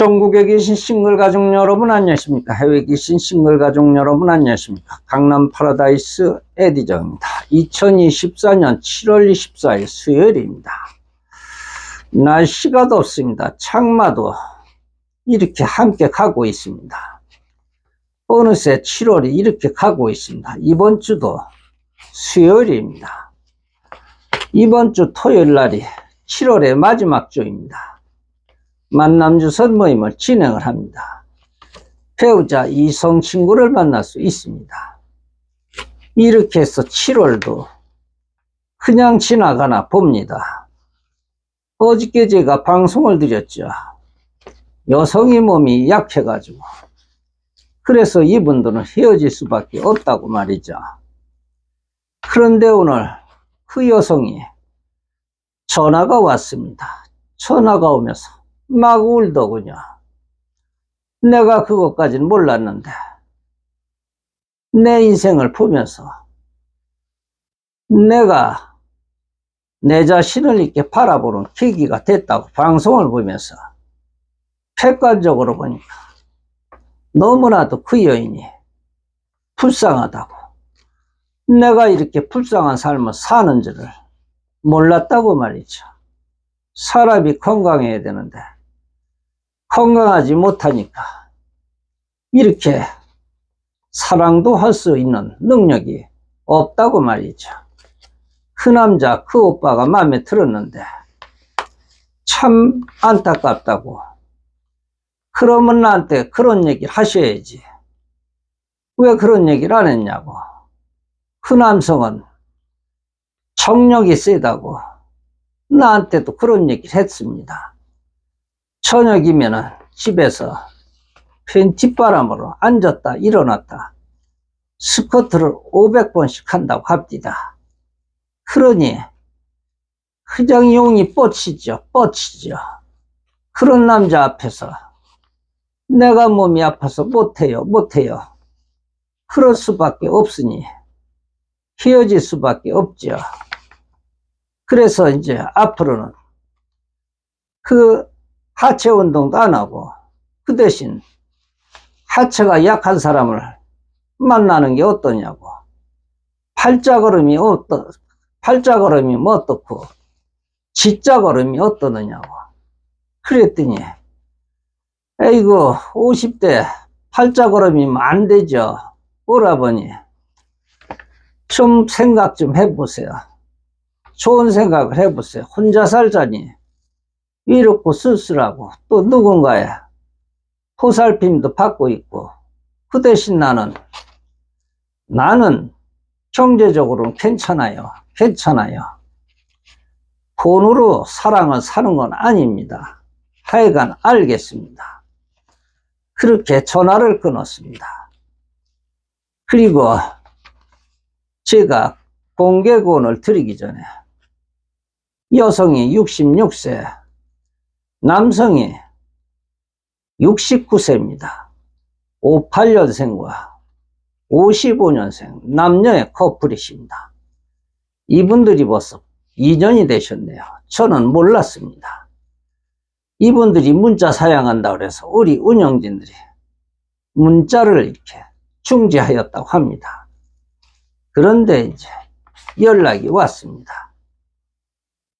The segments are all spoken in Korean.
전국에 계신 싱글 가족 여러분 안녕하십니까? 해외에 계신 싱글 가족 여러분 안녕하십니까? 강남 파라다이스 에디정입니다. 2024년 7월 24일 수요일입니다. 날씨가 덥습니다. 창마도 이렇게 함께 가고 있습니다. 어느새 7월이 이렇게 가고 있습니다. 이번 주도 수요일입니다. 이번 주 토요일 날이 7월의 마지막 주입니다. 만남주 선 모임을 진행을 합니다. 배우자 이성 친구를 만날 수 있습니다. 이렇게 해서 7월도 그냥 지나가나 봅니다. 어저께 제가 방송을 드렸죠. 여성의 몸이 약해가지고 그래서 이분들은 헤어질 수밖에 없다고 말이죠. 그런데 오늘 그 여성이 전화가 왔습니다. 전화가 오면서 막 울더군요. 내가 그것까지는 몰랐는데, 내 인생을 보면서 내가 내 자신을 이렇게 바라보는 계기가 됐다고 방송을 보면서 객관적으로 보니까 너무나도 그 여인이 불쌍하다고 내가 이렇게 불쌍한 삶을 사는 줄을 몰랐다고 말이죠. 사람이 건강해야 되는데 건강하지 못하니까 이렇게 사랑도 할 수 있는 능력이 없다고 말이죠. 그 남자, 그 오빠가 마음에 들었는데 참 안타깝다고. 그러면 나한테 그런 얘기를 하셔야지. 왜 그런 얘기를 안 했냐고. 그 남성은 정력이 세다고 나한테도 그런 얘기를 했습니다. 저녁이면은 집에서 펜 뒷바람으로 앉았다 일어났다 스쿼트를 500번씩 한다고 합니다. 그러니 그냥 용이 뻗치죠. 뻗치죠. 그런 남자 앞에서 내가 몸이 아파서 못해요. 못해요. 그럴 수밖에 없으니 헤어질 수밖에 없죠. 그래서 이제 앞으로는 그 하체 운동도 안 하고 그 대신 하체가 약한 사람을 만나는 게 어떠냐고. 팔자 걸음이 어떠, 팔자 걸음이 뭐 어떻고, 지자 걸음이 어떠느냐고. 그랬더니, 에이구, 50대 팔자 걸음이면 안 되죠. 오라버니. 좀 생각 좀 해보세요. 좋은 생각을 해보세요. 혼자 살자니 위롭고 쓸쓸하고 또 누군가의 보살핌도 받고 있고 그 대신 나는 나는 경제적으로는 괜찮아요. 괜찮아요. 돈으로 사랑을 사는 건 아닙니다. 하여간 알겠습니다. 그렇게 전화를 끊었습니다. 그리고 제가 공개권을 드리기 전에 여성이 66세, 남성이 69세입니다. 58년생과 55년생 남녀의 커플이십니다. 이분들이 벌써 2년이 되셨네요. 저는 몰랐습니다. 이분들이 문자 사양한다고 그래서 우리 운영진들이 문자를 이렇게 중지하였다고 합니다. 그런데 이제 연락이 왔습니다.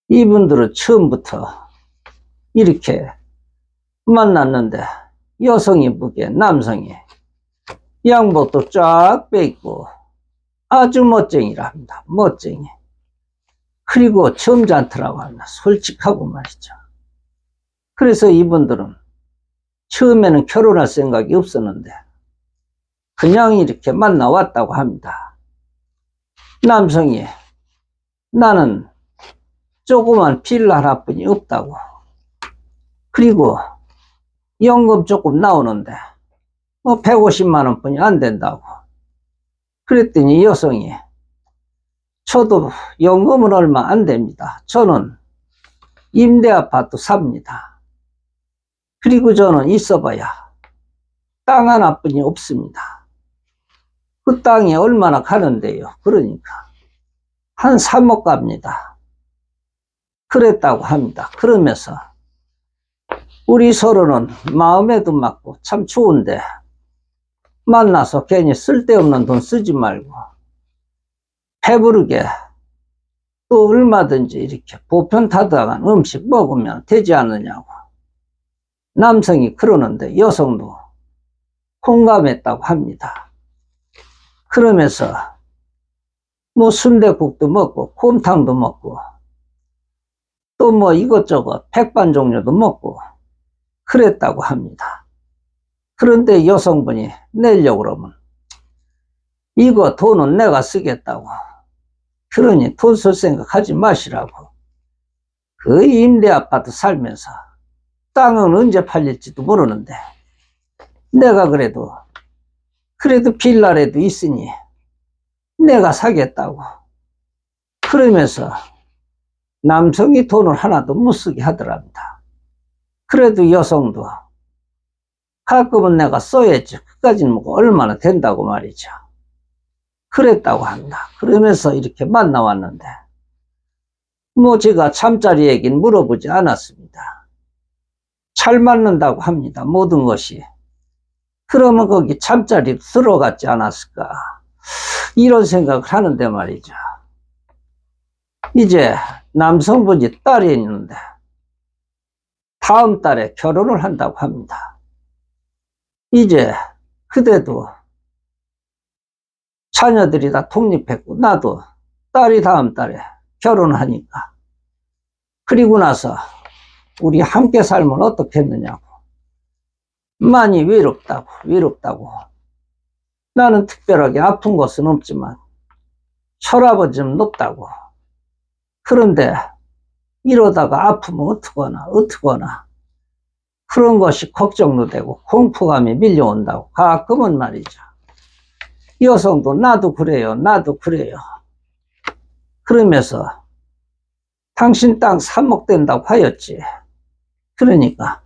이분들은 처음부터 이렇게 만났는데 여성이 보기에 남성이 양복도 쫙 빼입고 아주 멋쟁이라 합니다. 멋쟁이. 그리고 점잖더라고 합니다. 솔직하고 말이죠. 그래서 이분들은 처음에는 결혼할 생각이 없었는데 그냥 이렇게 만나왔다고 합니다. 남성이 나는 조그만 빌라 하나뿐이 없다고. 그리고 연금 조금 나오는데 뭐 150만 원뿐이 안 된다고. 그랬더니 여성이 저도 연금은 얼마 안 됩니다. 저는 임대 아파트 삽니다. 그리고 저는 있어봐야 땅 하나뿐이 없습니다. 그 땅이 얼마나 가는데요. 그러니까 한 3억 갑니다. 그랬다고 합니다. 그러면서 우리 서로는 마음에도 맞고 참 좋은데 만나서 괜히 쓸데없는 돈 쓰지 말고 배부르게 또 얼마든지 이렇게 보편타당한 음식 먹으면 되지 않느냐고 남성이 그러는데 여성도 공감했다고 합니다. 그러면서 뭐 순대국도 먹고 곰탕도 먹고 또 뭐 이것저것 백반 종류도 먹고 그랬다고 합니다. 그런데 여성분이 내려고 그러면 이거 돈은 내가 쓰겠다고. 그러니 돈 쓸 생각 하지 마시라고. 그 임대 아파트 살면서 땅은 언제 팔릴지도 모르는데 내가 그래도 그래도 빌라라도 있으니 내가 사겠다고. 그러면서 남성이 돈을 하나도 못 쓰게 하더랍니다. 그래도 여성도 가끔은 내가 써야지. 그까지는 뭐 얼마나 된다고 말이죠. 그랬다고 합니다. 그러면서 이렇게 만나왔는데, 뭐 제가 잠자리 얘기는 물어보지 않았습니다. 잘 맞는다고 합니다. 모든 것이. 그러면 거기 잠자리 들어갔지 않았을까. 이런 생각을 하는데 말이죠. 이제 남성분이 딸이 있는데, 다음 달에 결혼을 한다고 합니다. 이제 그대도 자녀들이 다 독립했고 나도 딸이 다음 달에 결혼하니까. 그리고 나서 우리 함께 살면 어떻겠느냐고. 많이 외롭다고 외롭다고. 나는 특별하게 아픈 것은 없지만 혈압은 높다고. 그런데 이러다가 아프면 어떡하나 어떡하나 그런 것이 걱정도 되고 공포감이 밀려온다고 가끔은 말이죠. 여성도 나도 그래요. 나도 그래요. 그러면서 당신 땅 삽목된다고 하였지. 그러니까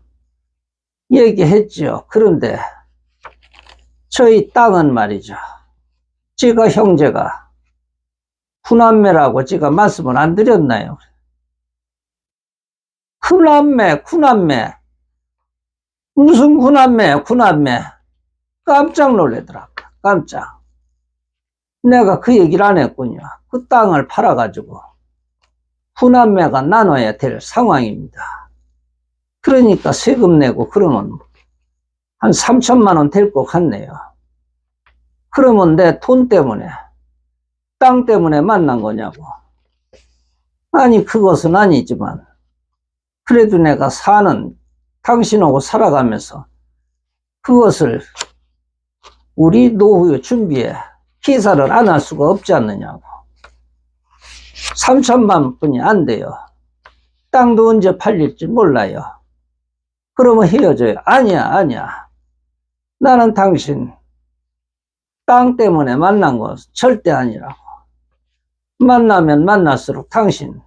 얘기했죠. 그런데 저희 땅은 말이죠. 제가 형제가 구남매라고 제가 말씀을 안 드렸나요? 구남매, 구남매. 무슨 구남매, 구남매. 깜짝 놀래더라고. 깜짝. 내가 그 얘기를 안 했군요. 그 땅을 팔아가지고 후남매가 나눠야 될 상황입니다. 그러니까 세금 내고 그러면 한 3천만 원 될 것 같네요. 그러면 내 돈 때문에, 땅 때문에 만난 거냐고. 아니, 그것은 아니지만, 그래도 내가 사는 당신하고 살아가면서 그것을 우리 노후에 준비해 기사를 안 할 수가 없지 않느냐고. 3천만 뿐이 안 돼요. 땅도 언제 팔릴지 몰라요. 그러면 헤어져요. 아니야, 아니야. 나는 당신 땅 때문에 만난 거 절대 아니라고. 만나면 만날수록 당신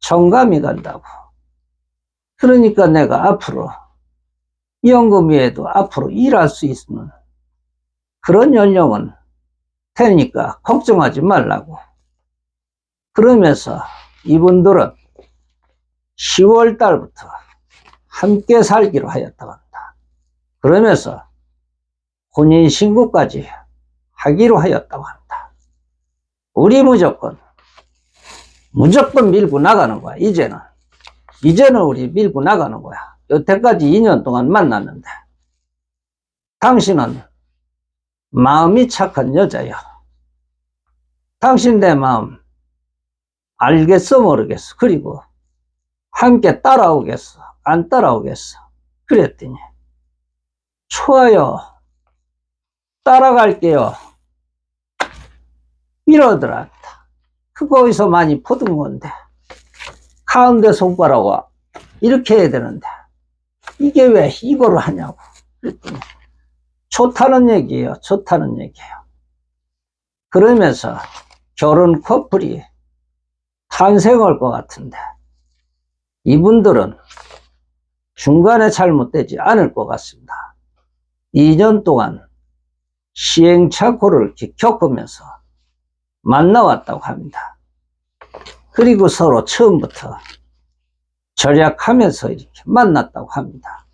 정감이 간다고. 그러니까 내가 앞으로 연금 외에도 앞으로 일할 수 있는 그런 연령은 되니까 걱정하지 말라고. 그러면서 이분들은 10월 달부터 함께 살기로 하였다고 합니다. 그러면서 혼인신고까지 하기로 하였다고 합니다. 우리 무조건, 무조건 밀고 나가는 거야, 이제는. 이제는 우리 밀고 나가는 거야. 여태까지 2년 동안 만났는데. 당신은 마음이 착한 여자야. 당신 내 마음 알겠어 모르겠어. 그리고 함께 따라오겠어. 안 따라오겠어. 그랬더니 좋아요. 따라갈게요. 이러더라. 그거에서 많이 보던 건데 가운데 손가락과 이렇게 해야 되는데 이게 왜 이거를 하냐고 그랬더니 좋다는 얘기예요. 좋다는 얘기예요. 그러면서 결혼 커플이 탄생할 것 같은데 이분들은 중간에 잘못되지 않을 것 같습니다. 2년 동안 시행착오를 겪으면서 만나왔다고 합니다. 그리고 서로 처음부터 절약하면서 이렇게 만났다고 합니다.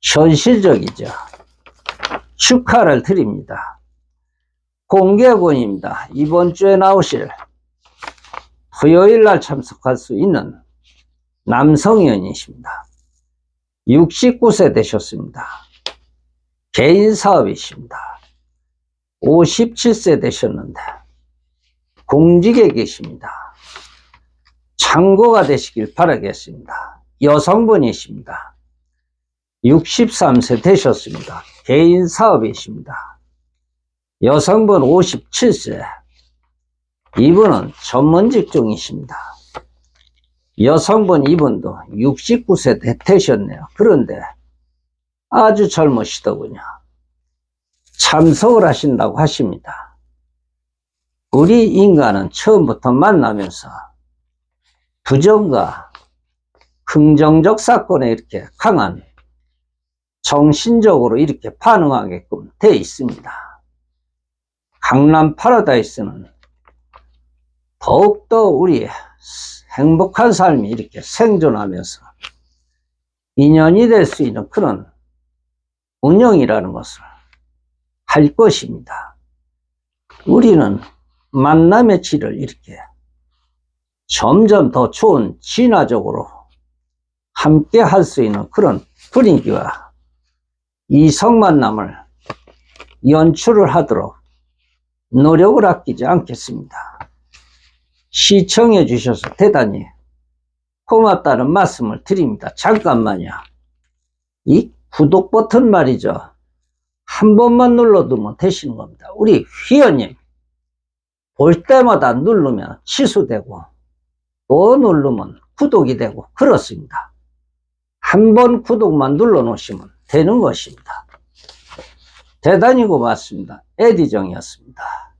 현실적이죠. 축하를 드립니다. 공개군입니다. 이번 주에 나오실 토요일 날 참석할 수 있는 남성의원이십니다. 69세 되셨습니다. 개인 사업이십니다. 57세 되셨는데 공직에 계십니다. 창고가 되시길 바라겠습니다. 여성분이십니다. 63세 되셨습니다. 개인 사업이십니다. 여성분 57세. 이분은 전문 직종이십니다. 여성분 이분도 69세 되- 되셨네요. 그런데 아주 젊으시더군요. 참석을 하신다고 하십니다. 우리 인간은 처음부터 만나면서 부정과 긍정적 사건에 이렇게 강한 정신적으로 이렇게 반응하게끔 돼 있습니다. 강남 파라다이스는 더욱더 우리의 행복한 삶이 이렇게 생존하면서 인연이 될 수 있는 그런 운영이라는 것을 할 것입니다. 우리는 만남의 질을 이렇게 점점 더 좋은 진화적으로 함께 할 수 있는 그런 분위기와 이성 만남을 연출을 하도록 노력을 아끼지 않겠습니다. 시청해 주셔서 대단히 고맙다는 말씀을 드립니다. 잠깐만요. 이 구독 버튼 말이죠. 한 번만 눌러두면 되시는 겁니다. 우리 휘어님 볼 때마다 누르면 취소되고 또 누르면 구독이 되고 그렇습니다. 한 번 구독만 눌러 놓으시면 되는 것입니다. 대단히 고맙습니다. 에디정이었습니다.